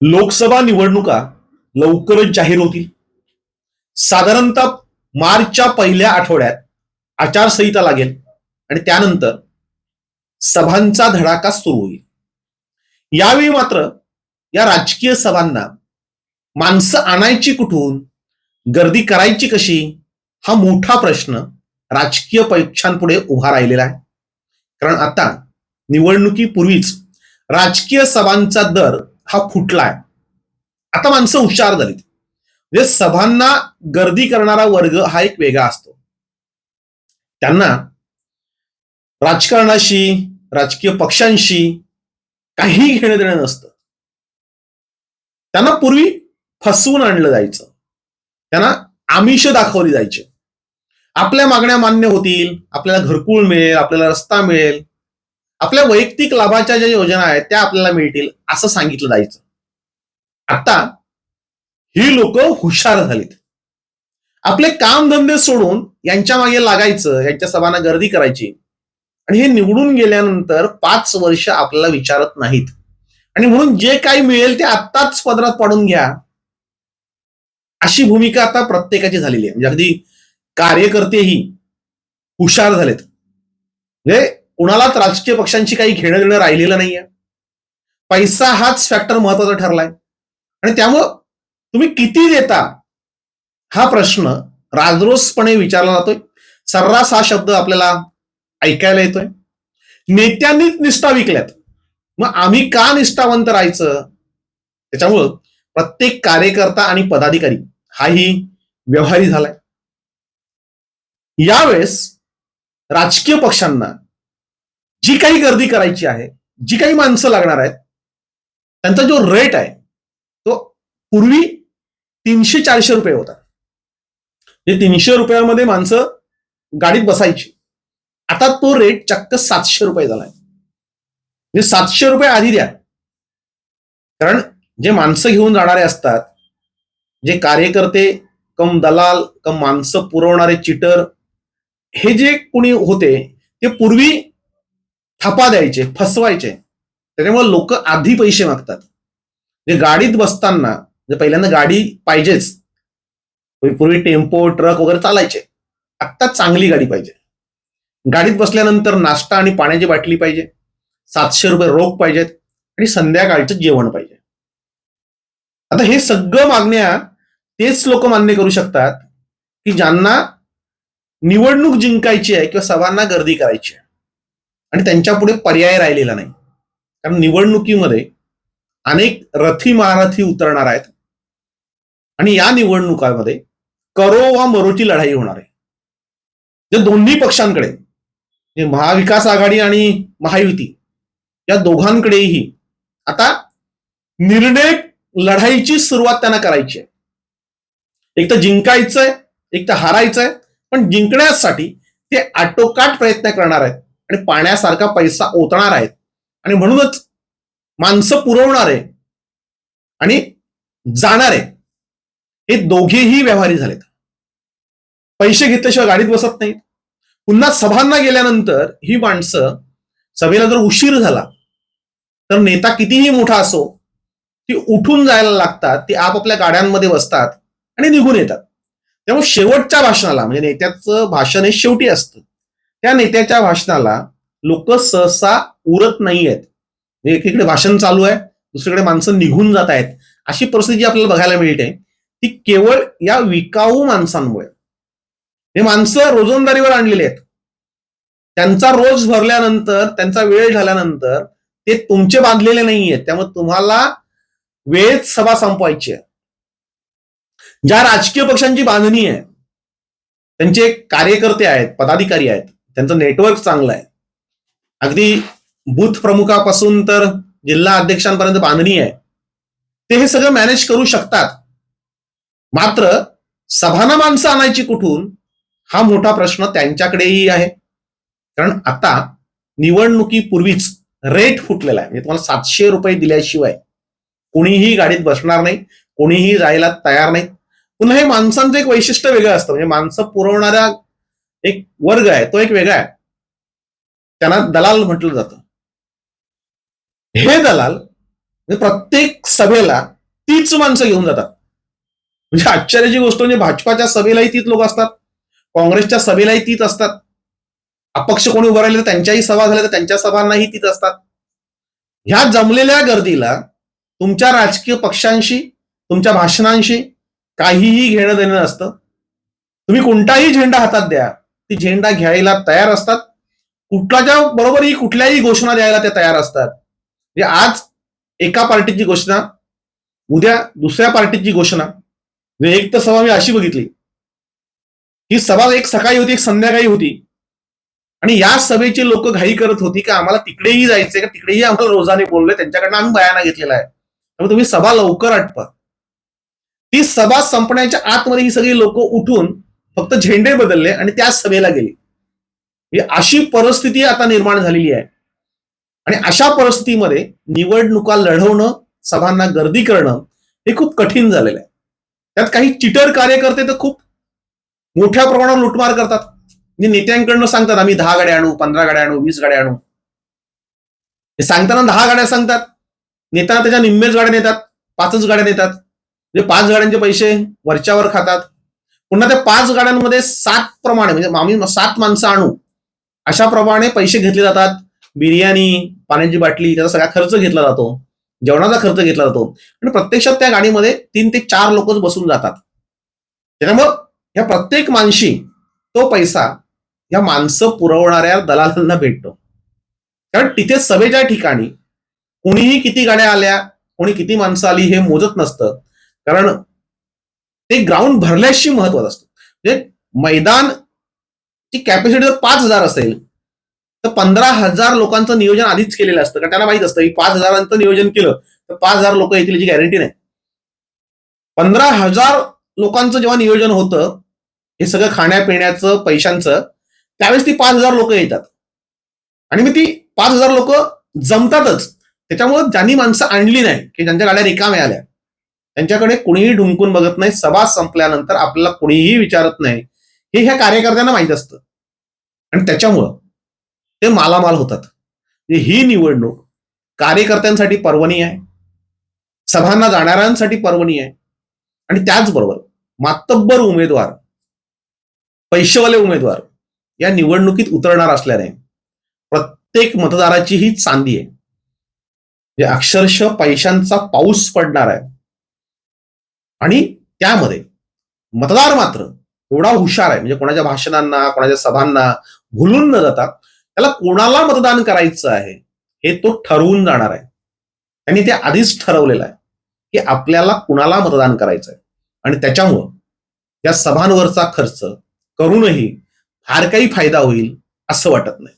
लोकसभा निवडणुका लवकरच जाहीर होतील. साधारणतः मार्चच्या पहिल्या आठवड्यात आचारसंहिता लागेल आणि त्यानंतर सभांचा धडाका सुरू होईल. यावेळी मात्र या राजकीय सभांना माणसं आणायची कुठून गर्दी करायची कशी हा मोठा प्रश्न राजकीय परीक्षांपुढे उभा राहिलेला आहे. कारण आता निवडणुकीपूर्वीच राजकीय सभांचा दर हा फुटलाय. आता माणसं हुशार झालीत. म्हणजे सभांना गर्दी करणारा वर्ग हा एक वेगळा असतो. त्यांना राजकारणाशी राजकीय पक्षांशी काही घेणं देणं नसतं. त्यांना पूर्वी फसवून आणलं जायचं. त्यांना आमिष दाखवली जायचे. आपल्या मागण्या मान्य होतील आपल्याला घरकुल मिळेल आपल्याला रस्ता मिळेल आपल्या वैयक्तिक लाभाच्या ज्या योजना आहेत त्या आपल्याला मिळतील असं सांगितलं जायचं. आता ही लोक हुशार झालीत. आपले कामधंदे सोडून यांच्या मागे लागायचं यांच्या सभांना गर्दी करायची आणि हे निवडून गेल्यानंतर पाच वर्ष आपल्याला विचारत नाहीत. आणि म्हणून जे काही मिळेल ते आत्ताच पदरात पाडून घ्या. अशी भूमिका आता प्रत्येकाची झालेली आहे. म्हणजे अगदी कार्यकर्तेही हुशार झालेत. म्हणजे कुणालाच राजकीय पक्षांची काही घेणं देणं राहिलेलं नाहीये. पैसा हाच फॅक्टर महत्त्वाचा ठरलाय. आणि त्यामुळं तुम्ही किती देता हा प्रश्न राजरोसपणे विचारला जातोय. सर्रास हा शब्द आपल्याला ऐकायला येतोय. नेत्यांनीच निष्ठा विकल्यात. मग आम्ही का निष्ठावंत राहायचं? त्याच्यामुळं प्रत्येक कार्यकर्ता आणि पदाधिकारी हाही व्यवहारी झालाय. यावेळेस राजकीय पक्षांना जी काही गर्दी करायची आहे जी काही माणसं लागणार आहेत त्यांचा जो रेट आहे तो पूर्वी तीनशे चारशे रुपये होता. हे तीनशे रुपयामध्ये माणसं गाडीत बसायची आता तो रेट चक्क सातशे रुपये झालाय म्हणजे सातशे रुपये आधी द्या. कारण जे माणसं घेऊन जाणारे असतात जे कार्यकर्ते कम दलाल कम माणसं पुरवणारे चिटर हे जे कोणी होते ते पूर्वी थापा द्यायचे फसवायचे. त्याच्यामुळे लोक आधी पैसे मागतात. जे गाडीत बसताना म्हणजे पहिल्यांदा गाडी पाहिजेच पूर्वी टेम्पो ट्रक वगैरे चालायचे. आत्ता चांगली गाडी पाहिजे. गाडीत बसल्यानंतर नाश्ता आणि पाण्याची बाटली पाहिजे. सातशे रुपये रोख पाहिजेत आणि संध्याकाळचं जेवण पाहिजे. आता हे सगळं मागण्या तेच लोक मान्य करू शकतात की ज्यांना निवडणूक जिंकायची आहे किंवा सभांना गर्दी करायची आहे. आणि त्यांच्या पुढे पर्याय राहिलेला नाही. कारण निवडणुकीमध्ये अनेक रथी महारथी उतरणार आहेत. आणि या निवडणुकामध्ये करो वा मरोची लढाई होणार आहे. जे दोन्ही पक्षांकडे महाविकास आघाडी आणि महायुती या दोघांकडेही आता निर्णय लढाईची सुरुवात त्यांना करायची आहे. एक तर जिंकायचंय एक तर हारायचंय पण जिंकण्यासाठी ते आटोकाट प्रयत्न करणार आहेत. आणि पाण्यासारखा पैसा ओतणार आहेत. आणि म्हणूनच माणसं पुरवणार आहे. आणि जाणार आहे. हे दोघेही व्यवहारी झालेत. पैसे घेतल्याशिवाय गाडीत बसत नाहीत. पुन्हा सभांना गेल्यानंतर ही माणसं सभेला जर उशीर झाला तर नेता कितीही मोठा असो ती उठून जायला लागतात ती आपापल्या गाड्यांमध्ये बसतात आणि निघून येतात. त्यामुळे शेवटच्या भाषणाला म्हणजे नेत्याचं भाषण हे शेवटी असतं. त्या नेत्याच्या भाषणाला लोक सहसा उरत नाही आहेत म्हणजे एकीकडे भाषण चालू आहे दुसरीकडे माणसं निघून जात आहेत. अशी परिस्थिती आपल्याला बघायला मिळते. ती केवळ या विकाऊ माणसांमुळे. हे माणसं रोजंदारीवर आणलेले आहेत. त्यांचा रोज भरल्यानंतर त्यांचा वेळ झाल्यानंतर ते तुमचे बांधलेले नाही आहेत त्यामुळे तुम्हाला वेळेत सभा संपवायची आहे. ज्या राजकीय पक्षांची बांधणी आहे त्यांचे कार्यकर्ते आहेत पदाधिकारी आहेत त्यांचं नेटवर्क चांगलं आहे. अगदी बूथ प्रमुखापासून तर जिल्हा अध्यक्षांपर्यंत बांधणी आहे. ते हे सगळं मॅनेज करू शकतात. मात्र सभाना माणसं आणायची कुठून? हा मोठा प्रश्न त्यांच्याकडेही आहे. कारण आता निवडणुकीपूर्वीच रेट फुटलेला आहे. म्हणजे तुम्हाला सातशे रुपये दिल्याशिवाय कोणीही गाडीत बसणार नाही कोणीही जायला तयार नाही. पुन्हा हे माणसांचं एक वैशिष्ट्य वेगळं असतं. म्हणजे माणसं पुरवणाऱ्या एक वर्ग आहे तो एक वेगळा आहे. त्यांना दलाल म्हटलं जातं. हे दलाल म्हणजे प्रत्येक सभेला तीच माणसं घेऊन जातात. म्हणजे आश्चर्याची गोष्ट म्हणजे भाजपाच्या सभेलाही तीच लोक असतात काँग्रेसच्या सभेलाही तीच असतात. अपक्ष कोणी उभं राहिले तर त्यांच्याही सभा झाल्या तर त्यांच्या सभांनाही तीच असतात. ह्या जमलेल्या गर्दीला तुमच्या राजकीय पक्षांशी तुमच्या भाषणांशी काहीही घेणं देणं नसतं. तुम्ही कोणताही झेंडा हातात द्या ती झेंडा घ्यायला तयार असतात. कुठल्याच्या बरोबरही कुठल्याही घोषणा द्यायला ते तयार असतात. म्हणजे आज एका पार्टीची घोषणा उद्या दुसऱ्या पार्टीची घोषणा म्हणजे एक तर सभा मी अशी बघितली. ही सभा एक सकाळी होती एक संध्याकाळी होती. आणि या सभेची लोक घाई करत होती की आम्हाला तिकडेही जायचंय का तिकडेही आम्हाला रोजाने बोलले त्यांच्याकडनं आम्ही बयाना घेतलेला आहे. त्यामुळे तुम्ही सभा लवकर आटपा. ती सभा संपण्याच्या आतमध्ये ही सगळी लोक उठून फक्त झेंडे बदलले आणि त्या सभेला गेले. ही अशी परिस्थिती आता निर्माण झालेली आहे. आणि अशा परिस्थितीमध्ये निवडणुका लढवणं सभांना गर्दी करणं हे खूप कठीण झालेलं आहे. त्यात काही चिटर कार्यकर्ते तर खूप मोठ्या प्रमाणावर लुटमार करतात. म्हणजे नेत्यांकडनं सांगतात आम्ही दहा गाड्या आणू पंधरा गाड्या आणू वीस गाड्या आणू. हे सांगताना दहा गाड्या सांगतात. नेताना त्याच्या निम्मेच गाड्या नेतात पाचच गाड्या नेतात. म्हणजे पाच गाड्यांचे पैसे वरच्यावर खातात पुन्हा त्या पाच गाड्यांमध्ये सात प्रमाणे म्हणजे आम्ही सात माणसं आणू. अशा प्रमाणे पैसे घेतले जातात. बिर्याणी पाण्याची बाटली त्याचा सगळा खर्च घेतला जातो. जेवणाचा खर्च घेतला जातो. आणि प्रत्यक्षात त्या गाडीमध्ये तीन ते चार लोकच बसून जातात. त्याच्यामुळं ह्या प्रत्येक माणशी तो पैसा या माणसं पुरवणाऱ्या दलालांना भेटतो. कारण तिथे सभेच्या ठिकाणी कोणीही किती गाड्या आल्या कोणी किती माणसं आली हे मोजत नसतं. कारण ते ग्राउंड भरल्याशी महत्वाचं असतं. म्हणजे मैदान ची कॅपॅसिटी जर पाच हजार असेल तर पंधरा हजार लोकांचं नियोजन आधीच केलेलं असतं. कारण त्यांना माहीत असतं की पाच हजारांचं नियोजन केलं तर पाच हजार लोक येतील याची गॅरंटी नाही. पंधरा हजार लोकांचं जेव्हा नियोजन होतं हे सगळं खाण्यापिण्याचं पैशांचं त्यावेळेस ती पाच हजार लोक येतात. आणि मग ती पाच हजार लोक जमतातच. त्याच्यामुळे ज्यांनी माणसं आणली नाही की ज्यांच्या गाड्या रिकाम्या आल्या त्यांच्याकडे कुणीही ढुंकून बघत नाही. सभा संपल्यानंतर आपल्याला कुणीही विचारत नाही. हे ह्या कार्यकर्त्यांना माहीत असतं. आणि त्याच्यामुळं ते मालामाल होतात. म्हणजे ही निवडणूक कार्यकर्त्यांसाठी पर्वणी आहे. सभांना जाणाऱ्यांसाठी पर्वणी आहे. आणि त्याचबरोबर मातब्बर उमेदवार पैशेवाले उमेदवार या निवडणुकीत उतरणार असल्याने प्रत्येक मतदाराची ही चांदी आहे. जे अक्षरशः पैशांचा पाऊस पडणार आहे. आणि त्यामध्ये मतदार मात्र एवढा हुशार आहे म्हणजे कोणाच्या भाषणांना कोणाच्या सभांना भुलून न जाता त्याला कोणाला मतदान करायचं आहे हे तो ठरवून जाणार आहे. त्यांनी ते आधीच ठरवलेलं आहे की आपल्याला कुणाला मतदान करायचं आहे आणि त्याच्यामुळं या सभांवरचा खर्च करूनही फार काही फायदा होईल असं वाटत नाही.